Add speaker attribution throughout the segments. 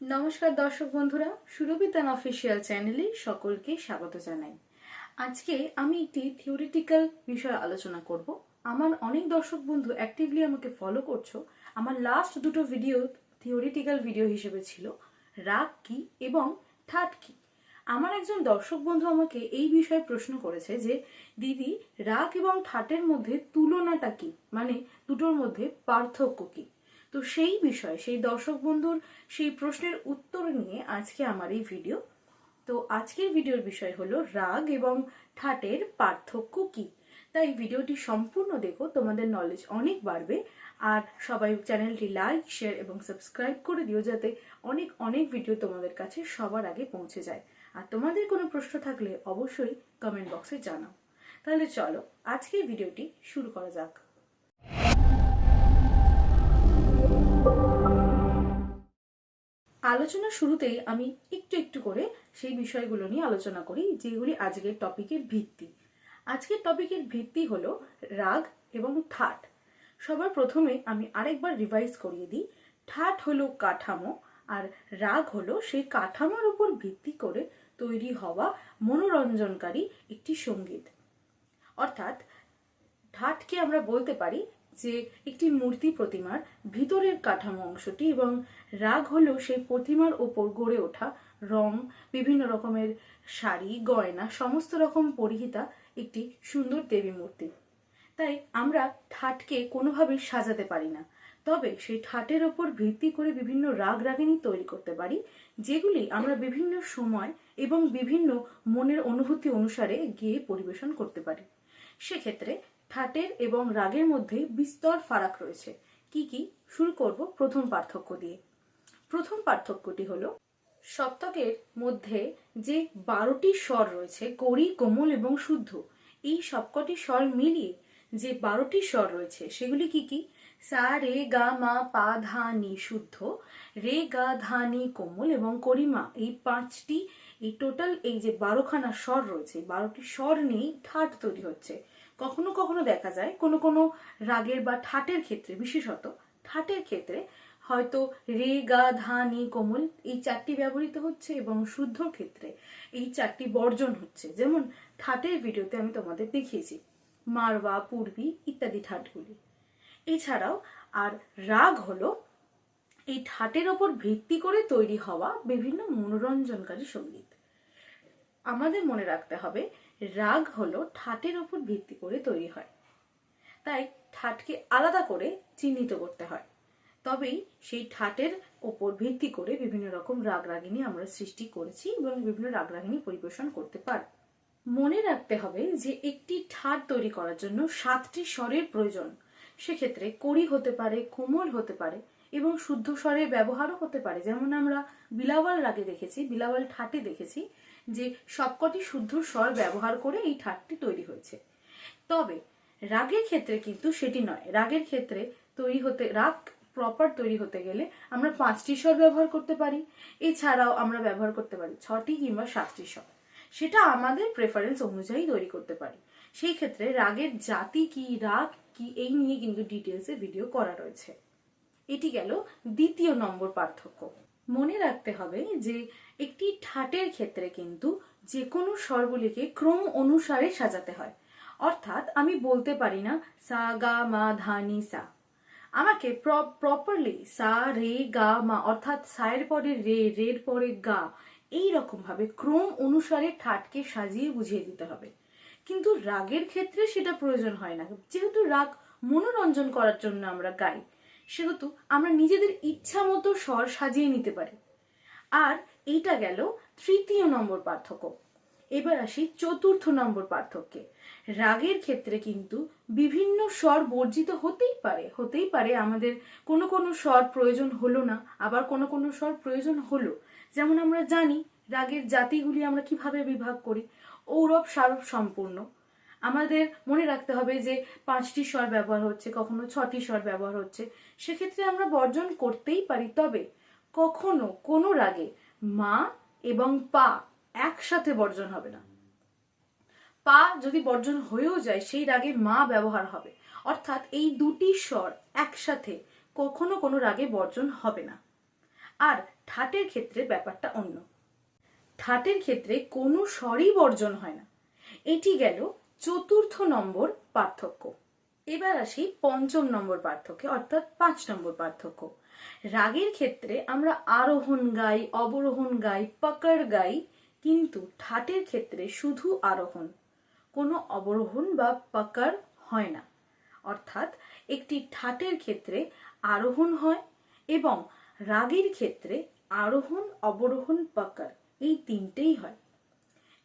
Speaker 1: নমস্কার দর্শক বন্ধুরা সুরবিতান অফিসিয়াল চ্যানেলে সকলকে স্বাগত জানাই। আজকে আমি একটি থিওরিটিক্যাল বিষয় আলোচনা করব। আমার অনেক দর্শক বন্ধু অ্যাক্টিভলি আমাকে ফলো করছ। আমার লাস্ট দুটো ভিডিও থিওরিটিক্যাল ভিডিও হিসেবে ছিল, রাগ কি এবং ঠাট কি? আমার একজন দর্শক বন্ধু আমাকে এই বিষয়ে প্রশ্ন করেছে যে, দিদি, রাগ এবং ঠাটের মধ্যে তুলনাটা কি? মানে দুটোর মধ্যে পার্থক্য কি? তো সেই বিষয়ে, সেই দর্শক বন্ধুর সেই প্রশ্নের উত্তর নিয়ে আজকে আমার এই ভিডিও তো আজকের ভিডিওর বিষয় হলো রাগ এবং ঠাটের পার্থক্য কি? তাই ভিডিওটি সম্পূর্ণ দেখো, তোমাদের নলেজ অনেক বাড়বে। আর সবাই চ্যানেলটি লাইক শেয়ার এবং সাবস্ক্রাইব করে দিও যাতে অনেক অনেক ভিডিও তোমাদের কাছে সবার আগে পৌঁছে যায়। আর তোমাদের কোনো প্রশ্ন থাকলে অবশ্যই কমেন্ট বক্সে জানাও। তাহলে চলো, আজকের ভিডিওটি শুরু করা যাক। আলোচনা শুরুতেই আমি একটু একটু করে সেই বিষয়গুলো নিয়ে আলোচনা করি, যেগুলি আজকের টপিকের ভিত্তি। আজকের টপিকের ভিত্তি হলো রাগ এবং ঠাট। সবার প্রথমে আমি আরেকবার রিভাইজ করিয়ে দিই। ঠাট হলো কাঠামো, আর রাগ হলো সেই কাঠামোর উপর ভিত্তি করে তৈরি হওয়া মনোরঞ্জনকারী একটি সংগীত। অর্থাৎ ঠাটকে আমরা বলতে পারি যে একটি মূর্তি প্রতিমার ভিতরের কাঠামো অংশটি এবং রাগ হলো সেই প্রতিমার ওপর গড়ে ওঠা রং, বিভিন্ন রকমের শাড়ি, গয়না, সমস্ত রকম পরিহিতা একটি সুন্দর দেবী মূর্তি। তাই আমরা ঠাটকে কোনোভাবেই সাজাতে পারি না। তবে সেই ঠাটের ওপর ভিত্তি করে বিভিন্ন রাগ রাগিনী তৈরি করতে পারি, যেগুলি আমরা বিভিন্ন সময় এবং বিভিন্ন মনের অনুভূতি অনুসারে গিয়ে পরিবেশন করতে পারি। সেক্ষেত্রে ঠাটের এবং রাগের মধ্যে বিস্তর ফারাক রয়েছে। কি কি? শুরু করব প্রথম পার্থক্য দিয়ে। প্রথম পার্থক্যটি হলো, সপ্তকের মধ্যে যে বারোটি স্বর রয়েছে কড়ি কোমল এবং শুদ্ধ, এই সবকটি স্বর মিলিয়ে যে বারোটি স্বর রয়েছে, সেগুলি কি কি? সা, রে, গা, মা, পা, ধা, নি, শুদ্ধ, রে, গা, ধা, নি, কোমল এবং করিমা, এই পাঁচটি, এই টোটাল এই যে বারোখানা স্বর রয়েছে বারোটি স্বর নিয়েই ঠাট তৈরি হচ্ছে। কখনো কখনো দেখা যায় কোনো কোনো রাগের বা ঠাটের ক্ষেত্রে, বিশেষত ঠাটের ক্ষেত্রে হয়তো রে, গা, ধা, নি, কোমল এই চারটি ব্যবহৃত হচ্ছে এবং শুদ্ধর ক্ষেত্রে এই চারটি বর্জন হচ্ছে। যেমন ঠাটের ভিডিওতে আমি তোমাদের দেখিয়েছি, মারওয়া, পূর্বী ইত্যাদি ঠাটগুলি। এছাড়াও আর রাগ হলো এই ঠাটের ওপর ভিত্তি করে তৈরি হওয়া বিভিন্ন মনোরঞ্জনকারী সংগীত। আমাদের মনে রাখতে হবে, রাগ হলো ঠাটের ওপর ভিত্তি করে তৈরি হয়। তাই ঠাটকে আলাদা করে চিহ্নিত করতে হয়। তবেই সেই ঠাটের ওপর ভিত্তি করে বিভিন্ন রকম রাগ রাগিনী আমরা সৃষ্টি করেছি এবং বিভিন্ন রাগ রাগিনী পরিবেশন করতে পার মনে রাখতে হবে যে একটি ঠাট তৈরি করার জন্য সাতটি স্বরের প্রয়োজন। সেক্ষেত্রে কড়ি হতে পারে, কোমল হতে পারে এবং শুদ্ধ স্বরের ব্যবহারও হতে পারে। যেমন আমরা বিলাওয়াল রাগে দেখেছি, বিলাওয়াল ঠাটে দেখেছি, যে সবকটি শুদ্ধ স্বর ব্যবহার করে এই ঠাটটি তৈরি হয়েছে। তবে রাগের ক্ষেত্রে কিন্তু সেটি নয়। রাগের ক্ষেত্রে তৈরি হতে, রাগ প্রপার তৈরি হতে গেলে আমরা পাঁচটি স্বর ব্যবহার করতে পারি। এছাড়াও আমরা ব্যবহার করতে পারি ছটি কিংবা সাতটি স্বর। সেটা আমাদের প্রেফারেন্স অনুযায়ী তৈরি করতে পারি। সেই ক্ষেত্রে রাগের জাতি কি, রাগ কি, এই নিয়ে কিন্তু ডিটেলসে ভিডিও করা রয়েছে। এটি গেল দ্বিতীয় নম্বর পার্থক্য। মনে রাখতে হবে যে একটি ঠাটের ক্ষেত্রে কিন্তু যে কোনো স্বরগুলিকে ক্রম অনুসারে সাজাতে হয়। অর্থাৎ আমি বলতে পারি না সা, গা, মা, ধা, নি, সা। আমাকে প্রপারলি সা, রে, গা, মা, অর্থাৎ সায়ের পরে রে রের পরে গা, এই রকম ভাবে ক্রম অনুসারে ঠাটকে সাজিয়ে বুঝিয়ে দিতে হবে। কিন্তু রাগের ক্ষেত্রে সেটা প্রয়োজন হয় না। যেহেতু রাগ মনোরঞ্জন করার জন্য আমরা গাই সেহেতু আমরা নিজেদের ইচ্ছা মতো স্বর সাজিয়ে নিতে পারি। আর এইটা গেল তৃতীয় নম্বর পার্থক্য। এবার আসি চতুর্থ নম্বর পার্থক্যে। রাগের ক্ষেত্রে কিন্তু বিভিন্ন স্বর বর্জিত হতেই পারে হতেই পারে আমাদের কোনো কোনো স্বর প্রয়োজন হলো না, আবার কোনো কোনো স্বর প্রয়োজন হলো। যেমন আমরা জানি রাগের জাতিগুলি আমরা কীভাবে বিভাগ করি ঔরব সারব সম্পূর্ণ। আমাদের মনে রাখতে হবে যে পাঁচটি স্বর ব্যবহার হচ্ছে, কখনো ছটি স্বর ব্যবহার হচ্ছে। সেক্ষেত্রে আমরা বর্জন করতেই পারি, তবে কখনো কোনো রাগে মা এবং পা একসাথে বর্জন হবে না। পা যদি বর্জন হয়েও যায়, সেই রাগে মা ব্যবহার হবে। অর্থাৎ এই দুটি স্বর একসাথে কখনো কোনো রাগে বর্জন হবে না। আর ঠাটের ক্ষেত্রে ব্যাপারটা অন্য। ঠাটের ক্ষেত্রে কোনো স্বরই বর্জন হয় না। এটি গেল চতুর্থ নম্বর পার্থক্য। এবার আসি পঞ্চম নম্বর পার্থক্য, অর্থাৎ পাঁচ নম্বর পার্থক্য। রাগের ক্ষেত্রে আমরা আরোহণ গাই, অবরোহণ গাই পাকড় গাই, কিন্তু ঠাটের ক্ষেত্রে শুধু আরোহণ। কোনো অবরোহণ বা পাকড় হয় না। অর্থাৎ একটি ঠাটের ক্ষেত্রে আরোহণ হয় এবং রাগের ক্ষেত্রে আরোহণ, অবরোহণ পাকড় এই তিনটেই হয়।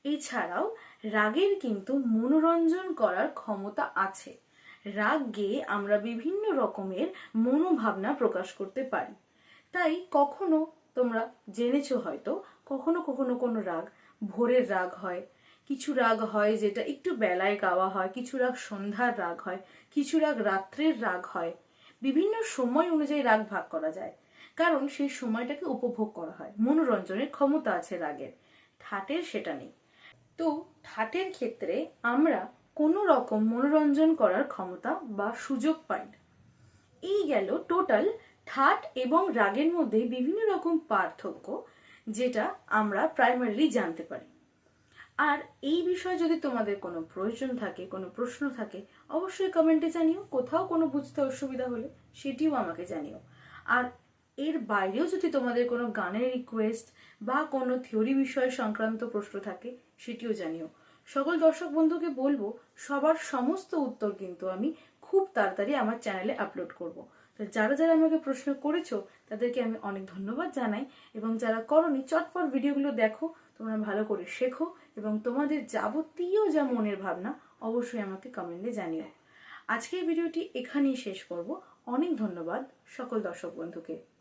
Speaker 1: এছাড়াও রাগের কিন্তু মনোরঞ্জন করার ক্ষমতা আছে। রাগ গেয়ে আমরা বিভিন্ন রকমের মনোভাবনা প্রকাশ করতে পারি। তাই কখনো তোমরা জেনেছো হয়তো, কখনো কখনো কোনো রাগ ভোরের রাগ হয়। কিছু রাগ হয় যেটা একটু বেলায় গাওয়া হয়, কিছু রাগ সন্ধ্যার রাগ হয়, কিছু রাগ রাত্রের রাগ হয়। বিভিন্ন সময় অনুযায়ী রাগ ভাগ করা যায়। কারণ সেই সময়টাকে উপভোগ করা হয়। মনোরঞ্জনের ক্ষমতা আছে রাগের। ঠাটের সেটা নেই। তো ঠাটের ক্ষেত্রে আমরা কোনো রকম মনোরঞ্জন করার ক্ষমতা বা সুযোগ পাই না। এই গেল টোটাল ঠাট এবং রাগের মধ্যে বিভিন্ন রকম পার্থক্য যেটা আমরা প্রাইমারিলি জানতে পারি। আর এই বিষয়ে যদি তোমাদের কোনো প্রয়োজন থাকে, কোনো প্রশ্ন থাকে, অবশ্যই কমেন্টে জানিও। কোথাও কোনো বুঝতে অসুবিধা হলে সেটিও আমাকে জানিও। আর এর বাইরেও যদি তোমাদের কোনো গানের রিকোয়েস্ট বা কোনো থিওরি বিষয় সংক্রান্ত প্রশ্ন থাকে, সেটিও জানিও। সকল দর্শক বন্ধুকে বলব, সবার সমস্ত উত্তর কিন্তু আমি খুব তাড়াতাড়ি আমার চ্যানেলে আপলোড করব। তো যারা যারা আমাকে প্রশ্ন করেছ, তাদেরকে আমি অনেক ধন্যবাদ জানাই এবং যারা করনি, চটপট ভিডিওগুলো দেখো, তোমরা ভালো করে শেখো এবং তোমাদের যাবতীয় যা মনের ভাবনা, অবশ্যই আমাকে কমেন্টে জানিও। আজকের ভিডিওটি এখানেই শেষ করব। অনেক ধন্যবাদ সকল দর্শক বন্ধুকে।